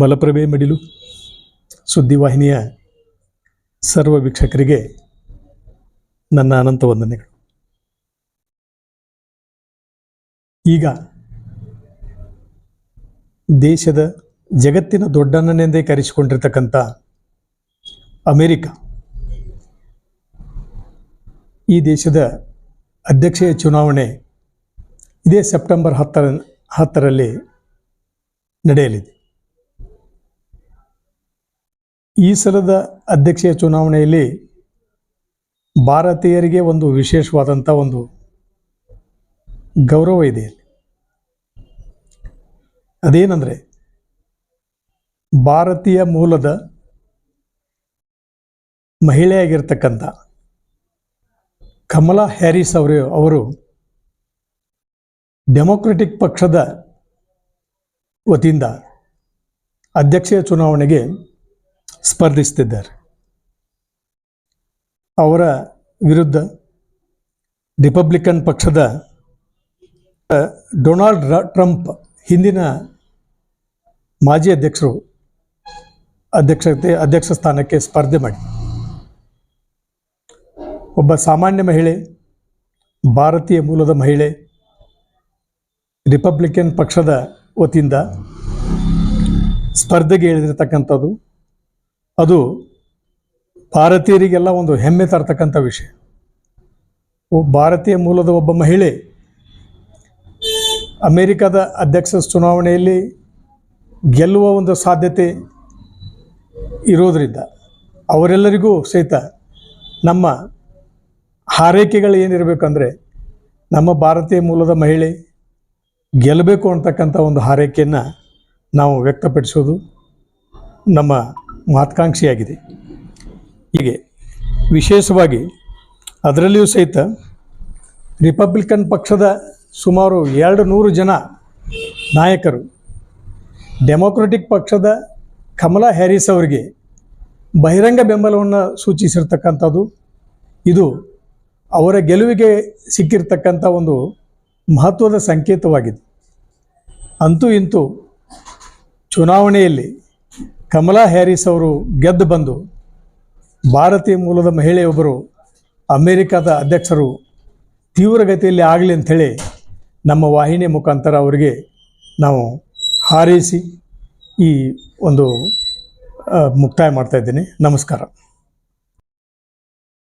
ಮಲಪ್ರಭೆ ಮಡಿಲು ಸುದ್ದಿವಾಹಿನಿಯ ಸರ್ವ ವೀಕ್ಷಕರಿಗೆ ನನ್ನ ಅನಂತ ವಂದನೆಗಳು. ಈಗ ದೇಶದ ಜಗತ್ತಿನ ದೊಡ್ಡಣ್ಣನೆಂದೇ ಕರೆಸಿಕೊಂಡಿರ್ತಕ್ಕಂಥ ಅಮೇರಿಕ, ಈ ದೇಶದ ಅಧ್ಯಕ್ಷೀಯ ಚುನಾವಣೆ ಇದೇ ಸೆಪ್ಟೆಂಬರ್ ಹತ್ತರ ಹತ್ತರಲ್ಲಿ ನಡೆಯಲಿದೆ. ಈ ಸಲದ ಅಧ್ಯಕ್ಷೀಯ ಚುನಾವಣೆಯಲ್ಲಿ ಭಾರತೀಯರಿಗೆ ಒಂದು ವಿಶೇಷವಾದಂಥ ಒಂದು ಗೌರವ ಇದೆ. ಅದೇನೆಂದರೆ ಭಾರತೀಯ ಮೂಲದ ಮಹಿಳೆಯಾಗಿರ್ತಕ್ಕಂಥ ಕಮಲಾ ಹ್ಯಾರಿಸ್ ಅವರು ಅವರು ಡೆಮೊಕ್ರೆಟಿಕ್ ಪಕ್ಷದ ವತಿಯಿಂದ ಅಧ್ಯಕ್ಷೀಯ ಚುನಾವಣೆಗೆ ಸ್ಪರ್ಧಿಸ್ತಿದ್ದಾರೆ. ಅವರ ವಿರುದ್ಧ ರಿಪಬ್ಲಿಕನ್ ಪಕ್ಷದ ಡೊನಾಲ್ಡ್ ಟ್ರಂಪ್ ಹಿಂದಿನ ಮಾಜಿ ಅಧ್ಯಕ್ಷರು ಅಧ್ಯಕ್ಷತೆ, ಅಧ್ಯಕ್ಷ ಸ್ಥಾನಕ್ಕೆ ಸ್ಪರ್ಧೆ ಮಾಡಿ. ಒಬ್ಬ ಸಾಮಾನ್ಯ ಮಹಿಳೆ, ಭಾರತೀಯ ಮೂಲದ ಮಹಿಳೆ, ರಿಪಬ್ಲಿಕನ್ ಪಕ್ಷದ ವತಿಯಿಂದ ಸ್ಪರ್ಧೆಗೆ ಇಳಿದಿರ್ತಕ್ಕಂಥದ್ದು ಅದು ಭಾರತೀಯರಿಗೆಲ್ಲ ಒಂದು ಹೆಮ್ಮೆ ತರ್ತಕ್ಕಂಥ ವಿಷಯ. ಭಾರತೀಯ ಮೂಲದ ಒಬ್ಬ ಮಹಿಳೆ ಅಮೇರಿಕದ ಅಧ್ಯಕ್ಷ ಚುನಾವಣೆಯಲ್ಲಿ ಗೆಲ್ಲುವ ಒಂದು ಸಾಧ್ಯತೆ ಇರೋದರಿಂದ ಅವರೆಲ್ಲರಿಗೂ ಸಹಿತ ನಮ್ಮ ಹಾರೈಕೆಗಳು ಏನಿರಬೇಕಂದ್ರೆ ನಮ್ಮ ಭಾರತೀಯ ಮೂಲದ ಮಹಿಳೆ ಗೆಲ್ಲಬೇಕು ಅಂತಕ್ಕಂಥ ಒಂದು ಹಾರೈಕೆಯನ್ನು ನಾವು ವ್ಯಕ್ತಪಡಿಸೋದು. ನಮ್ಮ ಮಹತ್ಕಾಂಕ್ಷಿಯಾಗಿದೆ. ಹೀಗೆ ವಿಶೇಷವಾಗಿ ಅದರಲ್ಲಿಯೂ ಸಹಿತ ರಿಪಬ್ಲಿಕನ್ ಪಕ್ಷದ ಸುಮಾರು ಎರಡು ನೂರು ಜನ ನಾಯಕರು, ಡೆಮೊಕ್ರೆಟಿಕ್ ಪಕ್ಷದ ಕಮಲಾ ಹ್ಯಾರಿಸ್ ಅವರಿಗೆ ಬಹಿರಂಗ ಬೆಂಬಲವನ್ನು ಸೂಚಿಸಿರ್ತಕ್ಕಂಥದ್ದು, ಇದು ಅವರ ಗೆಲುವಿಗೆ ಸಿಕ್ಕಿರ್ತಕ್ಕಂಥ ಒಂದು ಮಹತ್ವದ ಸಂಕೇತವಾಗಿದೆ. ಅಂತೂ ಇಂತೂ ಚುನಾವಣೆಯಲ್ಲಿ ಕಮಲಾ ಹ್ಯಾರಿಸ್ ಅವರು ಗೆದ್ದು ಬಂದು ಭಾರತೀಯ ಮೂಲದ ಮಹಿಳೆಯೊಬ್ಬರು, ಅಮೇರಿಕಾದ ಅಧ್ಯಕ್ಷರು ತೀವ್ರಗತಿಯಲ್ಲಿ ಆಗಲಿ ಅಂಥೇಳಿ ನಮ್ಮ ವಾಹಿನಿಯ ಮುಖಾಂತರ ಅವರಿಗೆ ನಾವು ಹಾರೈಸಿ ಈ ಒಂದು ಮುಕ್ತಾಯ ಮಾಡ್ತಾ ಇದ್ದೀನಿ. ನಮಸ್ಕಾರ.